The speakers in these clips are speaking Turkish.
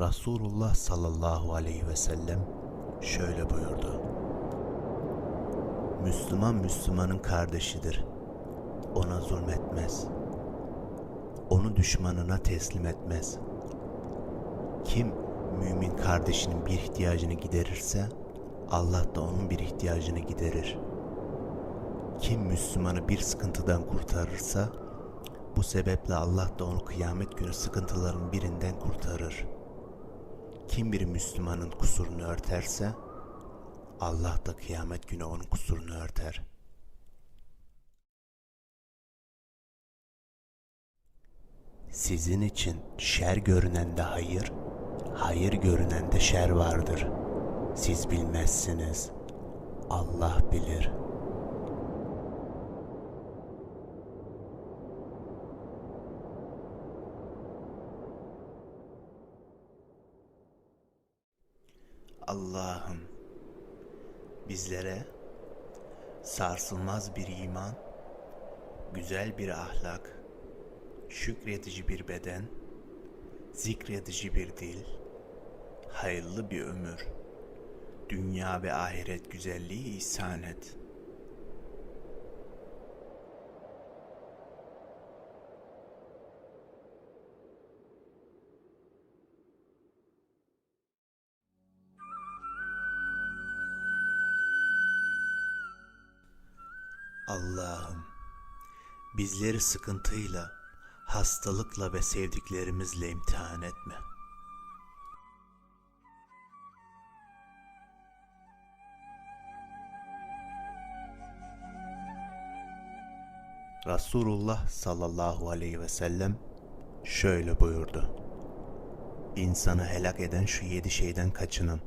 Resulullah sallallahu aleyhi ve sellem şöyle buyurdu. Müslüman Müslümanın kardeşidir. Ona zulmetmez. Onu düşmanına teslim etmez. Kim mümin kardeşinin bir ihtiyacını giderirse Allah da onun bir ihtiyacını giderir. Kim Müslümanı bir sıkıntıdan kurtarırsa bu sebeple Allah da onu kıyamet günü sıkıntıların birinden kurtarır. Kim bir Müslümanın kusurunu örterse Allah da kıyamet günü onun kusurunu örter. Sizin için şer görünende hayır, hayır görünende şer vardır. Siz bilmezsiniz. Allah bilir. Allah'ım bizlere sarsılmaz bir iman, güzel bir ahlak, şükredici bir beden, zikredici bir dil, hayırlı bir ömür, dünya ve ahiret güzelliği ihsan et. Allah'ım bizleri sıkıntıyla, hastalıkla ve sevdiklerimizle imtihan etme. Resulullah sallallahu aleyhi ve sellem şöyle buyurdu. İnsanı helak eden şu yedi şeyden kaçının.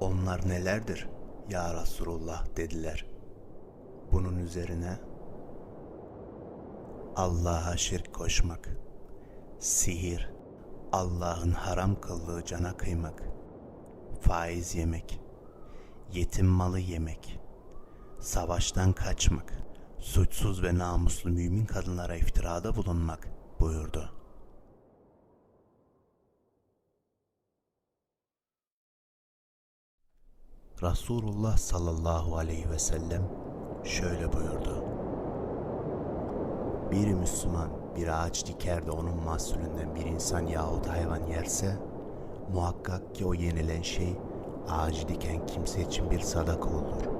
Onlar nelerdir ya Resulullah dediler. Bunun üzerine Allah'a şirk koşmak, sihir, Allah'ın haram kıldığı cana kıymak, faiz yemek, yetim malı yemek, savaştan kaçmak, suçsuz ve namuslu mümin kadınlara iftirada bulunmak buyurdu. Resulullah sallallahu aleyhi ve sellem şöyle buyurdu. Bir Müslüman bir ağaç diker de onun mahsulünden bir insan yahut hayvan yerse muhakkak ki o yenilen şey ağacı diken kimse için bir sadaka olur.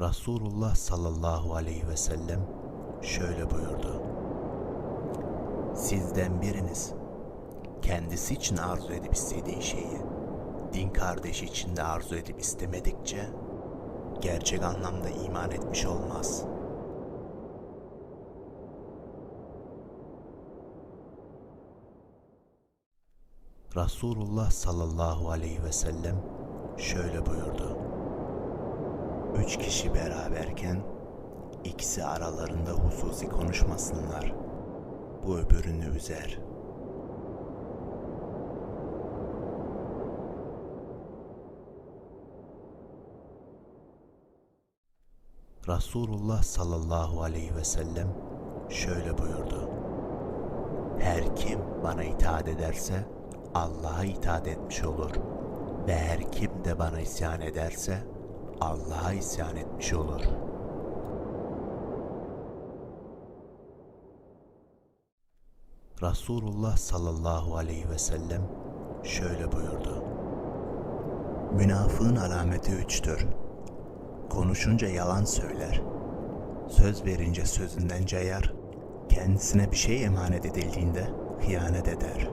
Resulullah sallallahu aleyhi ve sellem şöyle buyurdu. Sizden biriniz kendisi için arzu edip istediği şeyi din kardeşi için de arzu edip istemedikçe gerçek anlamda iman etmiş olmaz. Resulullah sallallahu aleyhi ve sellem şöyle buyurdu. Üç kişi beraberken ikisi aralarında hususi konuşmasınlar. Bu öbürünü üzer.'' Resulullah sallallahu aleyhi ve sellem şöyle buyurdu. Her kim bana itaat ederse Allah'a itaat etmiş olur ve her kim de bana isyan ederse Allah'a isyan etmiş olur. Resulullah sallallahu aleyhi ve sellem şöyle buyurdu. Münafığın alameti üçtür. Konuşunca yalan söyler. Söz verince sözünden cayar. Kendisine bir şey emanet edildiğinde hıyanet eder.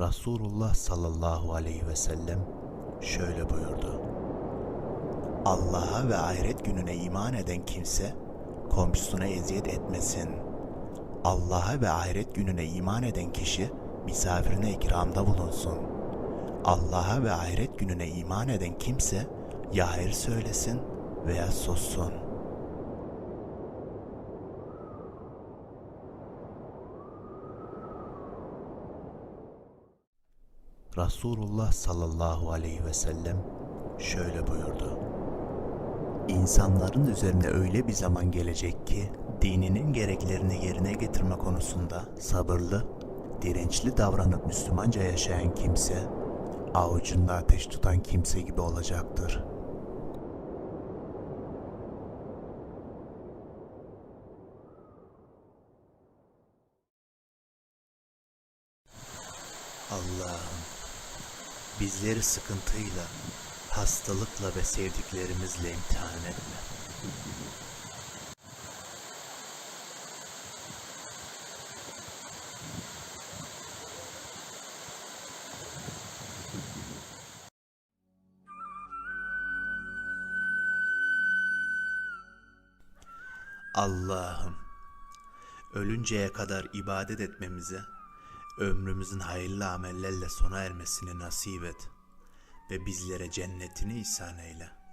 Resulullah sallallahu aleyhi ve sellem şöyle buyurdu. Allah'a ve ahiret gününe iman eden kimse komşusuna eziyet etmesin. Allah'a ve ahiret gününe iman eden kişi misafirine ikramda bulunsun. Allah'a ve ahiret gününe iman eden kimse ya hayır söylesin veya sussun. Resulullah sallallahu aleyhi ve sellem şöyle buyurdu. İnsanların üzerine öyle bir zaman gelecek ki dininin gereklerini yerine getirme konusunda sabırlı, dirençli davranıp Müslümanca yaşayan kimse avucunda ateş tutan kimse gibi olacaktır. Allah'ım bizleri sıkıntıyla, hastalıkla ve sevdiklerimizle imtihan etme. Allah'ım ölünceye kadar ibadet etmemize, ömrümüzün hayırlı amellerle sona ermesini nasip et ve bizlere cennetini ihsan eyle.